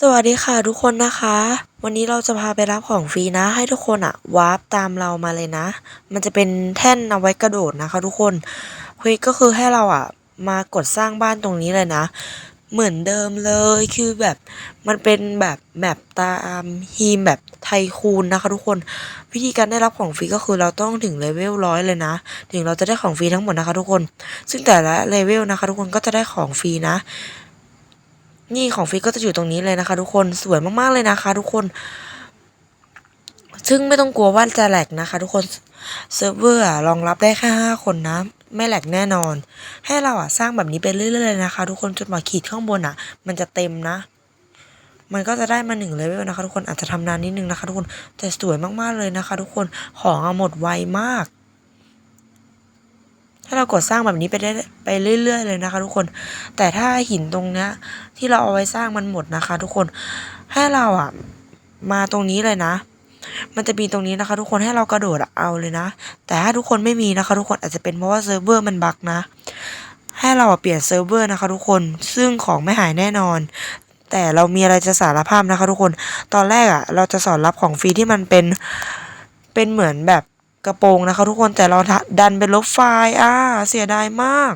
สวัสดีค่ะทุกคนนะคะ วันนี้เราจะพาไปรับของฟรีนะ ให้ทุกคนอะวาร์ปตามเรามาเลยนะ มันจะเป็นแท่นเอาไว้กระโดดนะคะ ทุกคนเฮ้ยก็คือให้เราอะมากดสร้างบ้านตรงนี้เลยนะ เหมือนเดิมเลยคือแบบมันเป็นแบบแมปตามฮีมแบบไทคูนนะคะ ทุกคนวิธีการได้รับของฟรีก็คือเราต้องถึงเลเวลร้อยเลยนะ ถึงเราจะได้ของฟรีทั้งหมดนะคะ ทุกคน ซึ่งแต่ละเลเวลนะคะ ทุกคนก็จะได้ของฟรีนะ นี่ของฟรีก็จะอยู่ตรงนี้เลยนะคะ ทุกคนสวยมากๆเลยนะคะ ทุกคน ซึ่งไม่ต้องกลัวว่าจะแหลกนะคะ ทุกคนเซิร์ฟเวอร์รองรับได้แค่ห้าคนนะไม่แหลกแน่นอน ให้เราอะสร้างแบบนี้ไปเรื่อยๆเลยนะคะ ทุกคนจนมาขีดข้างบนอะ มันจะเต็มนะ มันก็จะได้มาหนึ่งเลเวลนะคะ ทุกคนอาจจะทำนานนิดนึงนะคะ ทุกคนแต่สวยมากๆเลยนะคะ ทุกคนของอหมดไวมาก ถ้าเรากดสร้างแบบนี้ไปได้ไปเรื่อย ๆ เลยนะคะ ทุกคน แต่ถ้าหินตรงเนี้ยที่เราเอาไว้สร้างมันหมดนะคะ ทุกคน ให้เราอะมาตรงนี้เลยนะ มันจะมีตรงนี้นะคะ ทุกคนให้เรากระโดดเอาเลยนะ แต่ถ้าทุกคนไม่มีนะคะ ทุกคนอาจจะเป็นเพราะว่าเซิร์ฟเวอร์มันบั๊กนะ ให้เราเปลี่ยนเซิร์ฟเวอร์นะคะ ทุกคน ซึ่งของไม่หายแน่นอน แต่เรามีอะไรจะสารภาพนะคะ ทุกคน ตอนแรกอะ เราจะสอนรับของฟรีที่มันเป็น เป็นเหมือนแบบ กระโปรงนะคะทุกคนแต่เราดันเป็นลบไฟล์อ่าเสียดายมาก